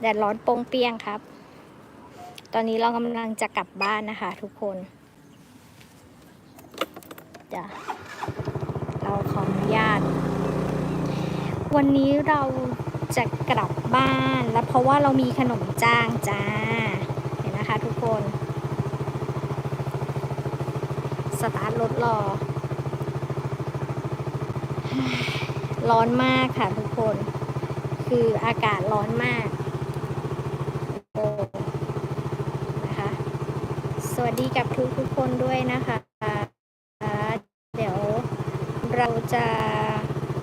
แดดร้อนโปงเปียงครับ ตอนนี้เรากำลังจะกลับบ้านนะคะ ทุกคนจะเราขออนุญาต วันนี้เราจะกลับบ้านแล้วเพราะว่าเรามีขนมจ้างจ้า เห็นนะคะทุกคน สตาร์ทรถรอ ร้อนมากค่ะทุกคน คืออากาศร้อนมาก ดีกับทุกทุกๆคนด้วยนะคะ เดี๋ยวเราจะ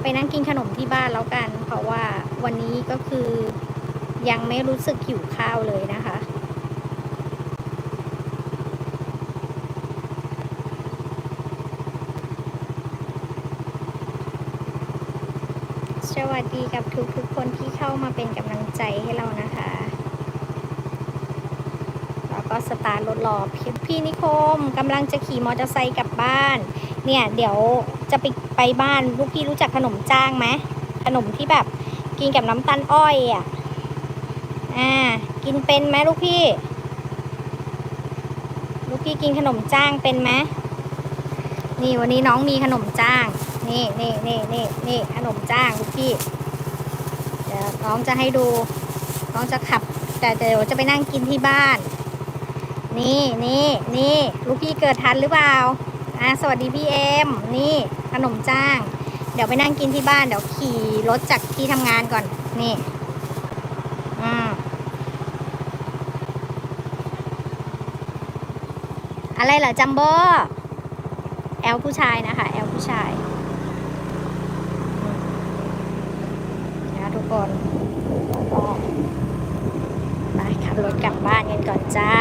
ไปนั่งกินขนมที่บ้านแล้วกัน เพราะว่าวันนี้ก็คือยังไม่รู้สึกหิวข้าวเลยนะคะสวัสดีกับทุกทุกๆคนที่เข้ามาเป็นกำลังใจให้เรานะคะ ก็สตาร์ทรถรอพี่พี่นิคมกำลังจะขี่มอเตอร์ไซค์กลับบ้าน เนี่ยเดี๋ยวจะไปไปบ้านลูกพี่รู้จักขนมจ้างไหมขนมที่แบบกินกับน้ำตาลอ้อยอะอ่ากินเป็นไหมลูกพี่ ลูกพี่กินขนมจ้างเป็นไหมนี่วันนี้น้องมีขนมจ้าง นี่นี่นี่นี่นี่ขนมจ้างลูกพี่เดี๋ยวน้องจะให้ดู น้องจะขับ แต่เดี๋ยวจะไปนั่งกินที่บ้าน นี่นี่นี่ลูกพี่เกิดทันหรือเปล่าอะสวัสดีพี่เอ็มนี่ขนมจ้าง เดี๋ยวไปนั่งกินที่บ้านเดี๋ยวขี่รถจากที่ทำงานก่อน นี่อืมอะไรเหรอจัมโบ้แอลผู้ชายนะคะ แอลผู้ชายนะทุกคนไปขับรถกลับบ้านกันก่อนจ้า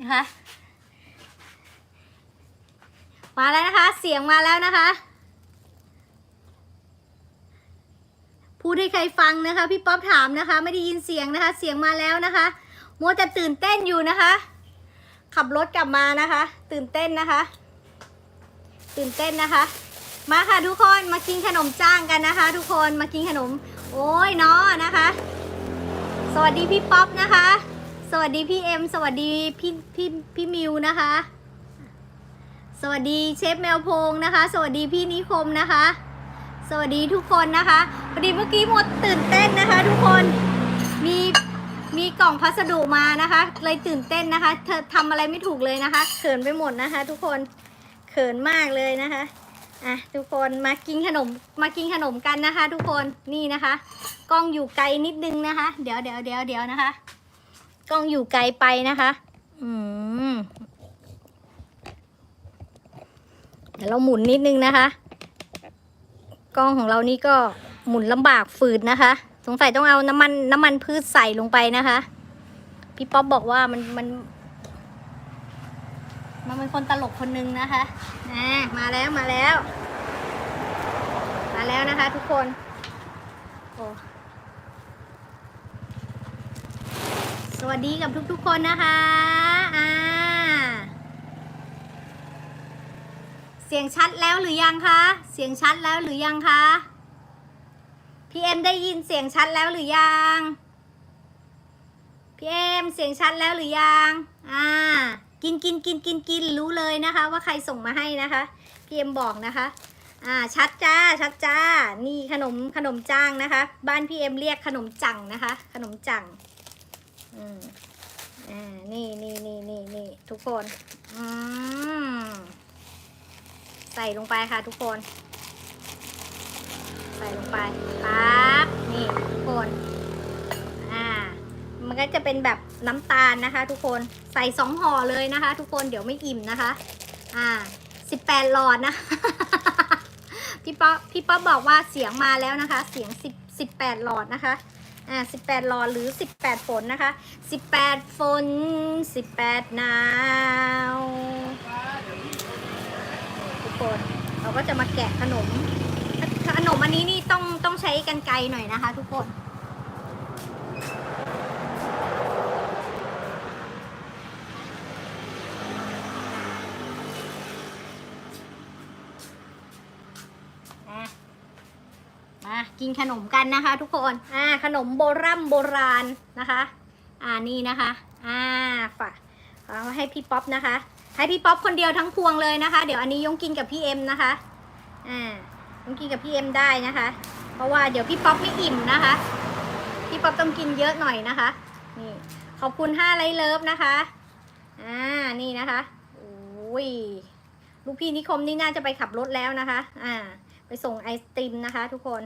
นะคะมาแล้วนะคะ เสียงมาแล้วนะคะ พูดให้ใครฟังนะคะ พี่ป๊อปถามนะคะ ไม่ได้ยินเสียงนะคะ เสียงมาแล้วนะคะมัวแต่ตื่นเต้นอยู่นะคะ ขับรถกลับมานะคะ ตื่นเต้นนะคะ ตื่นเต้นนะคะ มาค่ะทุกคนมากินขนมจ้างกันนะคะ ทุกคนมากินขนม โอ้ยเนาะนะคะ สวัสดีพี่ป๊อปนะคะ สวัสดีพี่เอ็มสวัสดีพี่พี่พี่มิวนะคะ สวัสดีเชฟแมวพงนะคะ สวัสดีพี่นิคมนะคะ สวัสดีทุกคนนะคะพอดีเมื่อกี้หมดตื่นเต้นนะคะ ทุกคนมีมีกล่องพัสดุมานะคะ เลยตื่นเต้นนะคะ เธอทำอะไรไม่ถูกเลยนะคะ เขินไปหมดนะคะ ทุกคนเขินมากเลยนะคะอะทุกคนมากินขนมมากินขนมกันนะคะ ทุกคนนี่นะคะ กล้องอยู่ไกลนิดนึงนะคะ เดี๋ยวเดี๋ยวเดี๋ยวเดี๋ยวนะคะ กล้องอยู่ไกลไปนะคะ อืมเดี๋ยวเราหมุนนิดนึงนะคะ กล้องของเรานี่ก็หมุนลำบากฝืดนะคะ สงสัยต้องเอาน้ำมันน้ำมันพืชใส่ลงไปนะคะ พี่ป๊อปบอกว่ามันมัน มันเป็นคนตลกคนนึงนะคะอ่ามาแล้วมาแล้ว มาแล้วนะคะทุกคน โอ้ สวัสดีกับทุกๆคนนะคะอ่าเสียงชัดแล้วหรือยังคะ เสียงชัดแล้วหรือยังคะ พี่เอ็มได้ยินเสียงชัดแล้วหรือยัง พี่เอ็มเสียงชัดแล้วหรือยัง อ่า กินกินกินกินกินรู้เลยนะคะ ว่าใครส่งมาให้นะคะ พี่เอ็มบอกนะคะ อ่า ชัดจ้า ชัดจ้า นี่ขนมขนมจ้างนะคะ บ้านพี่เอ็มเรียกขนมจังนะคะ ขนมจัง อืมอ่า นี่นี่นี่นี่นี่ทุกคน อืม ใส่ลงไปค่ะทุกคน ใส่ลงไปปั๊บ นี่ทุกคน อ่า มันก็จะเป็นแบบน้ำตาลนะคะ ทุกคน ใส่สองห่อเลยนะคะ ทุกคน เดี๋ยวไม่อิ่มนะคะ อ่าสิบแปดหลอดนะ พี่ป๊อปพี่ป๊อปบอกว่าเสียงมาแล้วนะคะ เสียงสิบสิบแปดหลอดนะคะ อ่าสิบแปดหลอดหรือสิบแปดฝนนะคะสิบแปดฝนสิบแปดหนาวทุกคนเราก็จะมาแกะขนม ขนมอันนี้นี่ต้องต้องใช้กันไกลหน่อยนะคะ ทุกคน อะมา กินขนมกันนะคะ ทุกคน อ่า ขนมโบรโบราณนะคะ อ่า นี่นะคะ อ่า ฝากเอาให้พี่ป๊อปนะคะ ให้พี่ป๊อปคนเดียวทั้งพวงเลยนะคะ เดี๋ยวอันนี้ยงกินกับพี่เอ็มนะคะ อ่ายงกินกับพี่เอ็มได้นะคะ เพราะว่าเดี๋ยวพี่ป๊อปไม่อิ่มนะคะ พี่ป๊อปต้องกินเยอะหน่อยนะคะ นี่ ขอบคุณห้าไลท์เลิฟนะคะ อ่า นี่นะคะโอ้ย ลูกพี่นิคมนี่น่าจะไปขับรถแล้วนะคะ อ่า ไปส่งไอศติมนะคะ ทุกคน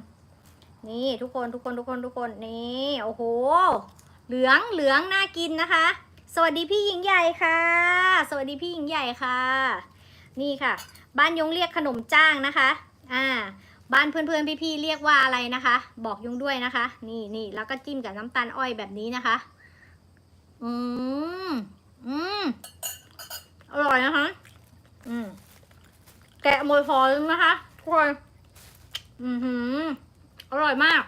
นี่ทุกคนทุกคนทุกคนทุกคนนี่โอ้โห เหลืองเหลืองน่ากินนะคะ สวัสดีพี่หญิงใหญ่ค่ะ สวัสดีพี่หญิงใหญ่ค่ะ นี่ค่ะ บ้านยงเรียกขนมจ้างนะคะอ่าบ้านเพื่อนๆพี่ๆเรียกว่าอะไรนะคะ บอกยงด้วยนะคะ นี่นี่แล้วก็จิ้มกับน้ำตาลอ้อยแบบนี้นะคะ อืมอืมอร่อยนะคะอืมแกะมวยพอเลยนะคะทุกคนอือหือ อร่อยมาก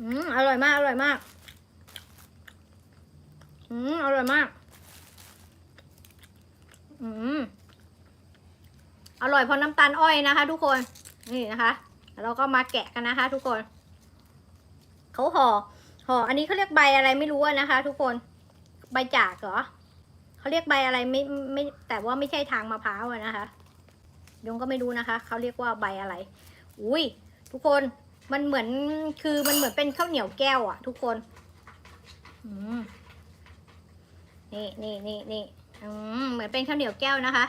อืมอร่อยมาก อร่อยมาก อืมอร่อยมาก อืมอร่อยเพราะน้ำตาลอ้อยนะคะ ทุกคน นี่นะคะแล้วเราก็มาแกะกันนะคะ ทุกคน เขาห่อ ห่อ อันนี้เขาเรียกใบอะไรไม่รู้นะคะ ทุกคน ใบจากเหรอ เขาเรียกใบอะไรไม่ไม่ แต่ว่าไม่ใช่ทางมะพร้าวนะคะ ยงก็ไม่รู้นะคะเขาเรียกว่าใบอะไร อุ้ยทุกคนมันเหมือนคือมันเหมือนเป็นข้าวเหนียวแก้วอะทุกคนอืนี่นี่นี่นี่อืมเหมือนเป็นข้าวเหนียวแก้วนะคะ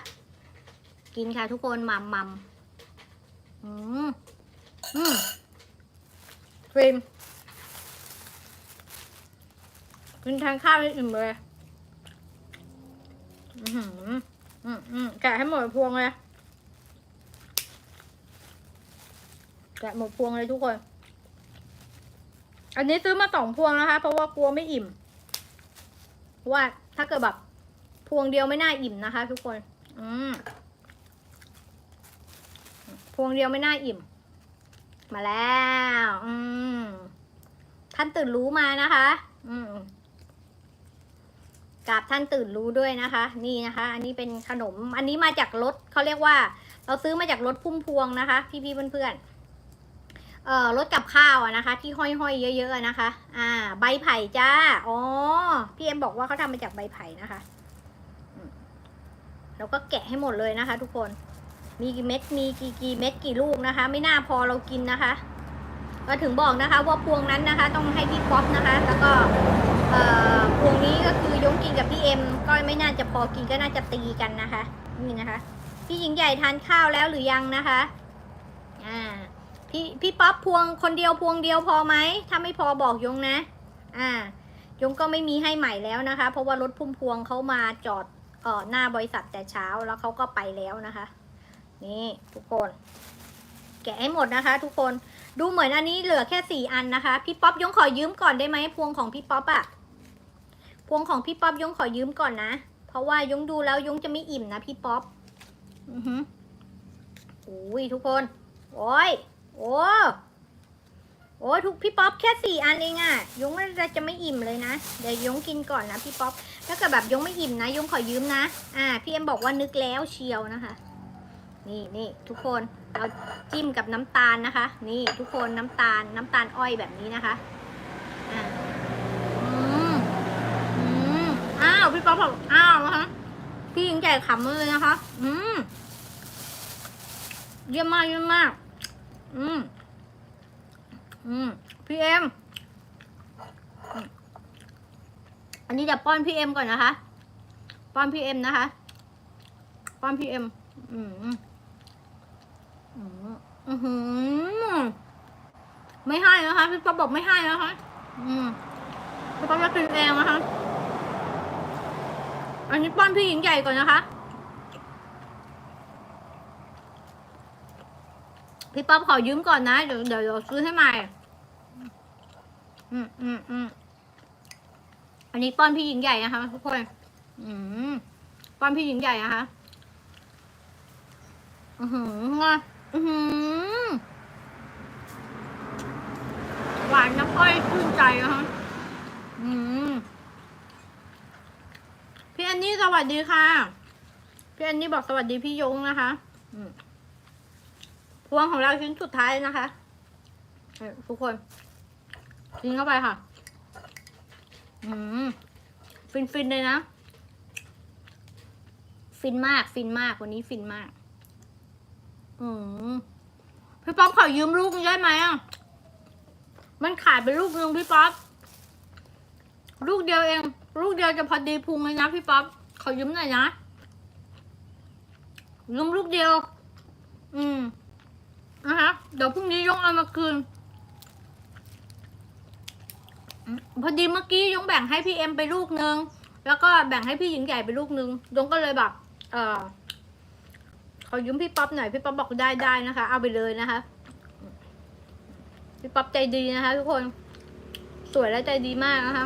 กินค่ะทุกคนมัมมัมอืมอืมครีมกินทานข้าวให้อิ่มเลย อือหืออืมอืมแกะให้หมดพวงเลย แกะหมดพวงเลยทุกคน อันนี้ซื้อมาสองพวงนะคะ เพราะว่ากลัวไม่อิ่ม ว่าถ้าเกิดแบบพวงเดียวไม่น่าอิ่มนะคะ ทุกคน อืมพวงเดียวไม่น่าอิ่ม มาแล้ว อืมท่านตื่นรู้มานะคะ อืมกราบท่านตื่นรู้ด้วยนะคะ นี่นะคะ อันนี้เป็นขนม อันนี้มาจากรถเขาเรียกว่า เราซื้อมาจากรถพุ่มพวงนะคะ พี่ๆเพื่อนๆ เอ่อรถกับข้าวนะคะ ที่ห้อยๆเยอะๆนะคะ อ่า ใบไผ่จ้าอ๋อพี่เอ็มบอกว่าเขาทำมาจากใบไผ่นะคะแล้วก็แกะให้หมดเลยนะคะ ทุกคน มีกี่เม็ดมีกี่กี่เม็ดกี่ลูกนะคะ ไม่น่าพอเรากินนะคะก็ถึงบอกนะคะว่าพวงนั้นนะคะ ต้องให้พี่ป๊อปนะคะ แล้วก็พวงนี้ก็คือยงกินกับพี่เอ็มก็ไม่น่าจะพอกินก็น่าจะตีกันนะคะ นี่นะคะ พี่หญิงใหญ่ทานข้าวแล้วหรือยังนะคะ อ่า พี่พี่ป๊อปพวงคนเดียวพวงเดียวพอไหม ถ้าไม่พอบอกยงนะ อ่ายงก็ไม่มีให้ใหม่แล้วนะคะ เพราะว่ารถพุ่มพวงเขามาจอดเอ่อหน้าบริษัทแต่เช้าแล้วเขาก็ไปแล้วนะคะ นี่ทุกคน แกะให้หมดนะคะ ทุกคนดูเหมือนอันนี้เหลือแค่สี่อันนะคะ พี่ป๊อปยงขอยืมก่อนได้ไหมพวงของพี่ป๊อปอะพวงของพี่ป๊อปยงขอยืมก่อนนะ เพราะว่ายงดูแล้วยงจะไม่อิ่มนะพี่ป๊อปอือหือโอ้ยทุกคน โอ้ย โอ้โอ้ทุกพี่ป๊อปแค่สี่อันเองอะยงว่าจะไม่อิ่มเลยนะ เดี๋ยวยงกินก่อนนะพี่ป๊อปถ้าเกิดแบบยงไม่อิ่มนะ ยงขอยืมนะ อ่า พี่เอ็มบอกว่านึกแล้วเชียวนะคะ นี่นี่ทุกคนเราจิ้มกับน้ำตาลนะคะ นี่ทุกคนน้ำตาลน้ำตาลอ้อยแบบนี้นะคะอ่าอืมอืมอ้าวพี่ป๊อปบอกอ้าวนะคะพี่หญิงใหญ่ขำเลยนะคะ อืมเยี่ยมมากเยี่ยมมาก อืมอืมพี่เอ็ม อันนี้จะป้อนพี่เอ็มก่อนนะคะ ป้อนพี่เอ็มนะคะ ป้อนพี่เอ็ม อืมอืมอือหือไม่ให้นะคะ พี่ป๊อปบอกไม่ให้นะคะ อืมพี่ป๊อปจะกินเองนะคะ อันนี้ป้อนพี่หญิงใหญ่ก่อนนะคะ พี่ป๊อปขอยืมก่อนนะเดี๋ยวเดี๋ยวเดี๋ยวซื้อให้ใหม่ อืมอืมอืมอันนี้ป้อนพี่หญิงใหญ่นะคะทุกคน อืมป้อนพี่หญิงใหญ่นะคะ อือหืออือหือหวานน้ำอ้อยชื่นใจนะคะอืมพี่อันนี่สวัสดีค่ะ พี่อันนี่บอกสวัสดีพี่ยงนะคะ อืม พวงของเราชิ้นสุดท้ายนะคะทุกคนกินเข้าไปค่ะ อืม ฟินฟินๆเลยนะ ฟินมาก ฟินมาก วันนี้ฟินมาก อืม พี่ป๊อปขอยืมลูกได้ไหมอะ มันขาดไปลูกนึงพี่ป๊อป ลูกเดียวเอง ลูกเดียวจะพอดีพุงเลยนะพี่ป๊อป ขอยืมหน่อยนะยืมลูกเดียว อืม นะคะเดี๋ยวพรุ่งนี้ยงเอามาคืน พอดีเมื่อกี้ยงแบ่งให้พี่เอ็มไปลูกนึง แล้วก็แบ่งให้พี่หญิงใหญ่ไปลูกนึงยงก็เลยแบบเออขอยืมพี่ป๊อปหน่อยพี่ป๊อปบอกได้ได้นะคะ เอาไปเลยนะคะ พี่ป๊อปใจดีนะคะ ทุกคนสวยและใจดีมากนะคะ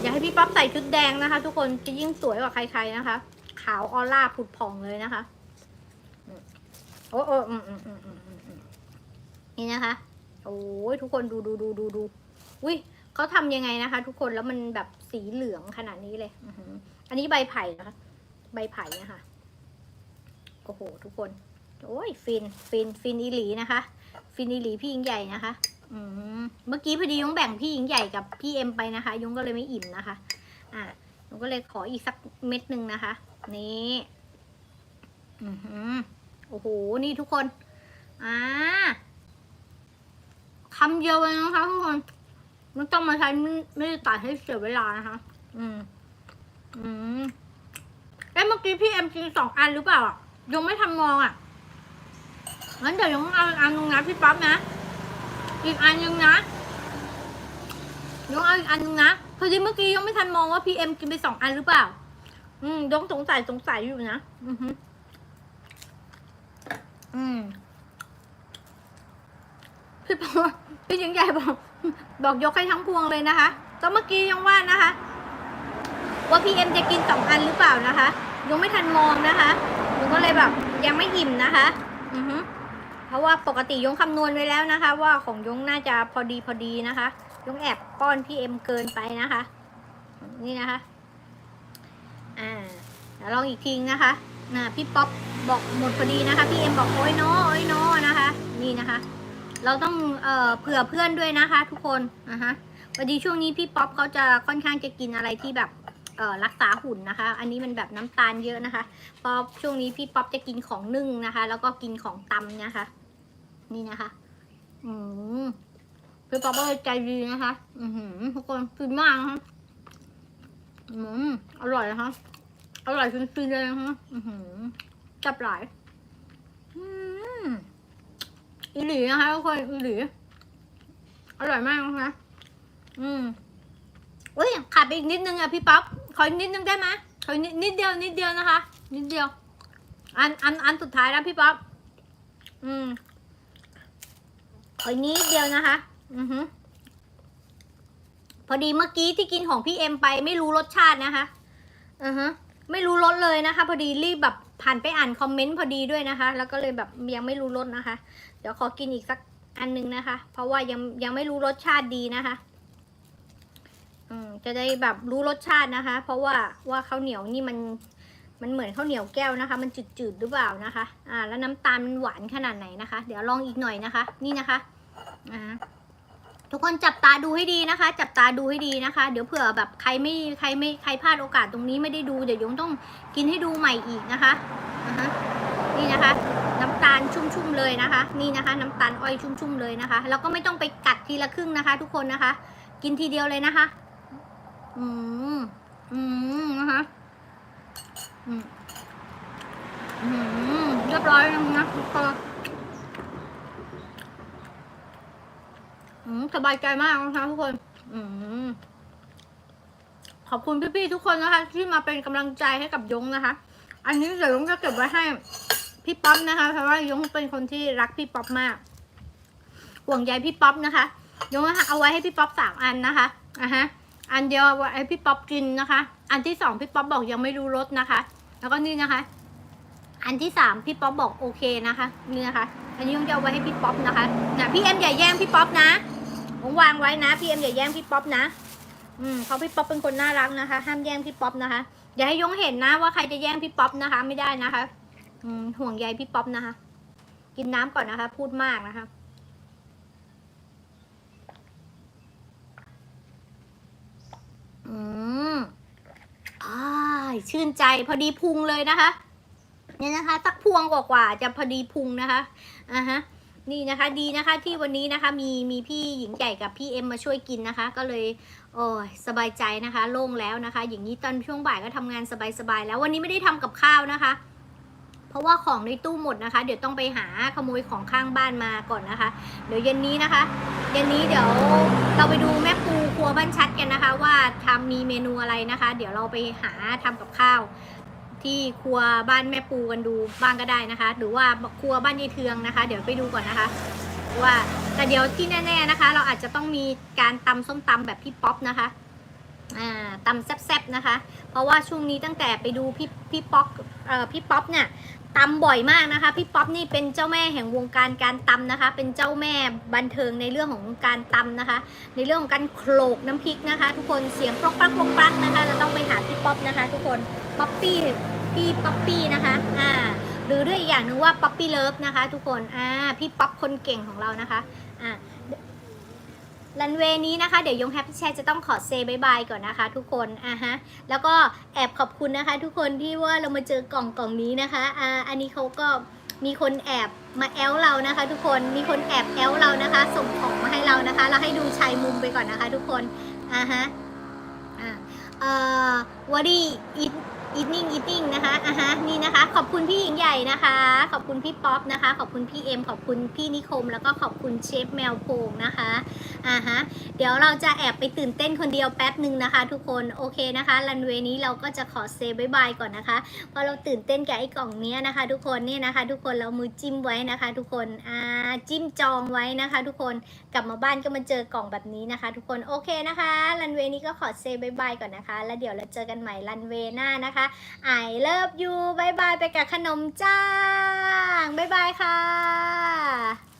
อยากให้พี่ป๊อปใส่ชุดแดงนะคะ ทุกคนจะยิ่งสวยกว่าใครๆนะคะ ขาวออร่าผุดผ่องเลยนะคะ โอ้โอ้อืมอืมอืมอืมนี่นะคะ โอ้ยทุกคนดูดูดูดูดูอุ้ยเขาทำยังไงนะคะ ทุกคนแล้วมันแบบสีเหลืองขนาดนี้เลยอันนี้ใบไผ่นะคะ ใบไผ่นะคะโอ้โห ทุกคน โอ้ยฟินฟินฟินอีหลีนะคะ ฟินอีหลีพี่ยิงใหญ่นะคะอืมเมื่อกี้พอดียงแบ่งพี่ยิงใหญ่กับพี่เอ็มไปนะคะ ยงก็เลยไม่อิ่มนะคะ อะยงก็เลยขออีกสักเม็ดหนึ่งนะคะ นี่ อือหือ โอ้โห นี่ทุกคน อ่าคำเดียวเลยนะคะทุกคนไม่ต้องมาใช้ไม่ไม่ได้ตัดให้เสียเวลานะคะ อืม อืมเอ้เมื่อกี้พี่เอ็มกินสองอันหรือเปล่าอะยังไม่ทำมองอะ งั้นเดี๋ยวยังเอาอันนึงนะพี่ป๊อปนะ อีกอันนึงนะยังเอาอีกอันนึงนะพอดีเมื่อกี้ยังไม่ทันมองว่าพี่เอ็มกินไปสองอันหรือเปล่า อืมยงสงสัยสงสัยอยู่นะ อือฮึ อืมพี่ปอพี่หญิงใหญ่บอก บอกยกให้ทั้งพวงเลยนะคะก็เมื่อกี้ยังว่านะคะ ว่าพี่เอ็มจะกินสองอันหรือเปล่านะคะยังไม่ทันมองนะคะยงก็เลยแบบ ยังไม่อิ่มนะคะ อือฮึเพราะว่าปกติยงคำนวณไว้แล้วนะคะ ว่าของยงน่าจะพอดีพอดีนะคะยงแอบป้อนพี่เอ็มเกินไปนะคะ นี่นะคะ อ่าลองอีกทีนะคะน่ะพี่ป๊อป บอกหมดพอดีนะคะพี่เอ็มบอกโอ้ยน้อโอ้ยน้อนะคะ นี่นะคะ เราต้องเอ่อเผื่อเพื่อนด้วยนะคะ ทุกคนอะฮะพอดีช่วงนี้พี่ป๊อปเขาจะค่อนข้างจะกินอะไรที่แบบเอ่อรักษาหุ่นนะคะ อันนี้มันแบบน้ำตาลเยอะนะคะเพอช่วงนี้พี่ป๊อปจะกินของนึ่งนะคะ แล้วก็กินของตำนะคะ นี่นะคะ อืมพี่ป๊อปก็ใจดีนะคะ อือหือทุกคนฟินมากนะคะอืมอร่อยนะคะอร่อยฟินๆเลยนะคะอือหือ จับหลายอืมอีหลีนะคะทุกคนอีหลีอร่อยมากนะคะอืมอุ้ยขาดไปอีกนิดนึงอะพี่ป๊อปขออีกนิดนึงได้ไหมขออีกนิดนิดเดียวนิดเดียวนะคะ นิดเดียว อันอันอันสุดท้ายแล้วพี่ป๊อปอืมขออีกนิดเดียวนะคะ อือหือพอดีเมื่อกี้ที่กินของพี่เอ็มไปไม่รู้รสชาตินะคะ อือฮะไม่รู้รสเลยนะคะ พอดีรีบแบบ ผ่านไปอ่านคอมเมนต์พอดีด้วยนะคะ แล้วก็เลยแบบยังไม่รู้รสนะคะ เดี๋ยวขอกินอีกสักอันหนึงนะคะ เพราะว่ายังยังไม่รู้รสชาติดีนะคะ อืมจะได้แบบรู้รสชาตินะคะ เพราะว่าว่าข้าวเหนียวนี่มันมันเหมือนข้าวเหนียวแก้วนะคะ มันจืดๆหรือเปล่านะคะ อ่า แล้วน้ำตาลมันหวานขนาดไหนนะคะ เดี๋ยวลองอีกหน่อยนะคะ นี่นะคะ อ่า ทุกคนจับตาดูให้ดีนะคะ จับตาดูให้ดีนะคะ เดี๋ยวเผื่อแบบใครไม่ใครไม่ใครพลาดโอกาสตรงนี้ไม่ได้ดูเดี๋ยวยงต้องกินให้ดูใหม่อีกนะคะะนี่นะคะ น้ำตาลชุ่มๆเลยนะคะ นี่นะคะ น้ำตาลอ้อยชุ่มๆเลยนะคะ แล้วก็ไม่ต้องไปกัดทีละครึ่งนะคะ ทุกคนนะคะ กินทีเดียวเลยนะคะ อืมอืมนะคะอืมอืมเรียบร้อยแล้วนะทุกคน อืม สบายใจมากนะคะทุกคน อืขอบคุณพี่ๆทุกคนนะคะ ที่มาเป็นกำลังใจให้กับยงนะคะ อันนี้เดี๋ยวยงจะเก็บไว้ให้พี่ป๊อปนะคะเพราะว่ายงเป็นคนที่รักพี่ป๊อปมาก ห่วงใยพี่ป๊อปนะคะยงเอาไว้ให้พี่ป๊อปสามอันนะคะอะฮะอันเดียวเอาไว้ให้พี่ป๊อปกินนะคะ อันที่สองพี่ป๊อปบอกยังไม่รู้รสนะคะ แล้วก็นี่นะคะ อันที่สามพี่ป๊อปบอกโอเคนะคะ นี่นะคะ อันนี้ยงจะเอาไว้ให้พี่ป๊อปนะคะนะพี่เอ็มอย่าแย่งพี่ป๊อปนะผมวางไว้นะพี่เอ็มอย่าแย่งพี่ป๊อปนะอืมเขาพี่ป๊อปเป็นคนน่ารักนะคะ ห้ามแย่งพี่ป๊อปนะคะ อย่าให้ยงเห็นนะว่าใครจะแย่งพี่ป๊อปนะคะ ไม่ได้นะคะ อืมห่วงใยพี่ป๊อปนะคะ กินน้ำก่อนนะคะ พูดมากนะคะอืมอ้าชื่นใจพอดีพุงเลยนะคะ เนี่ยนะคะสักพวงกว่าๆจะพอดีพุงนะคะอ่าฮะนี่นะคะดีนะคะที่วันนี้นะคะมีมีพี่หญิงใหญ่กับพี่เอ็มมาช่วยกินนะคะ ก็เลยโอ้ยสบายใจนะคะโล่งแล้วนะคะ อย่างนี้ตอนช่วงบ่ายก็ทำงานสบายๆแล้ววันนี้ไม่ได้ทำกับข้าวนะคะ เพราะว่าของในตู้หมดนะคะ เดี๋ยวต้องไปหาขโมยของข้างบ้านมาก่อนนะคะ เดี๋ยวเย็นนี้นะคะเย็นนี้เดี๋ยวเราไปดูแม่ปูครัวบ้านชัดกันนะคะ ว่าทำมีเมนูอะไรนะคะ เดี๋ยวเราไปหาทำกับข้าว ที่ครัวบ้านแม่ปูกันดูบ้างก็ได้นะคะ หรือว่าครัวบ้านยายเทืองนะคะ เดี๋ยวไปดูก่อนนะคะ ว่าแต่เดี๋ยวที่แน่ ๆนะคะ เราอาจจะต้องมีการตำส้มตำแบบพี่ป๊อปนะคะอ่าตำแซ่บๆนะคะ เพราะว่าช่วงนี้ตั้งแต่ไปดูพี่พี่ป๊อปเอ่อพี่ป๊อปเนี่ยตำบ่อยมากนะคะ พี่ป๊อปนี่เป็นเจ้าแม่แห่งวงการการตำนะคะ เป็นเจ้าแม่บันเทิงในเรื่องของการตำนะคะ ในเรื่องของการโขลกน้ำพริกนะคะ ทุกคนเสียงปรกปักปรกปักนะคะเราต้องไปหาพี่ป๊อปนะคะ ทุกคน ป๊อปปี้พี่ป๊อปปี้นะคะอ่าหรือด้วยอีกอย่างหนึ่งว่าป๊อปปี้เลิฟนะคะ ทุกคนอ่าพี่ป๊อปคนเก่งของเรานะคะอ่ารันเวย์นี้นะคะ เดี๋ยวยงแฮปปี้แชร์จะต้องขอเซบายบายก่อนนะคะ ทุกคนอ่าฮะแล้วก็แอบขอบคุณนะคะ ทุกคนที่ว่าเรามาเจอกล่องกล่องนี้นะคะอ่าอันนี้เขาก็มีคนแอบมาแอลเรานะคะ ทุกคนมีคนแอบแอลเรานะคะ ส่งของมาให้เรานะคะเราให้ดูชายมุมไปก่อนนะคะ ทุกคนอ่าฮะอ่าเอ่อ what is it evening eating นะคะอะฮะนี่นะคะ ขอบคุณพี่หญิงใหญ่นะคะ ขอบคุณพี่ป๊อปนะคะ ขอบคุณพี่เอ็ม ขอบคุณพี่นิคม แล้วก็ขอบคุณเชฟแมวโพงนะคะอ่าฮะ เดี๋ยวเราจะแอบไปตื่นเต้นคนเดียวแป๊บหนึ่งนะคะ ทุกคน โอเคนะคะรันเวย์นี้เราก็จะขอเซบายบายก่อนนะคะ เพราะเราตื่นเต้นกับไอ้กล่องเนี้ยนะคะ ทุกคนเนี่ยนะคะ ทุกคนเรามือจิ้มไว้นะคะ ทุกคน อ่า จิ้มจองไว้นะคะ ทุกคน กลับมาบ้านก็มาเจอกล่องแบบนี้นะคะ ทุกคน โอเคนะคะรันเวย์นี้ก็ขอเซบายบายก่อนนะคะ แล้วเดี๋ยวเราเจอกันใหม่รันเวย์หน้านะคะ I love you บายบายไปกับขนมจ้างบายบายค่ะ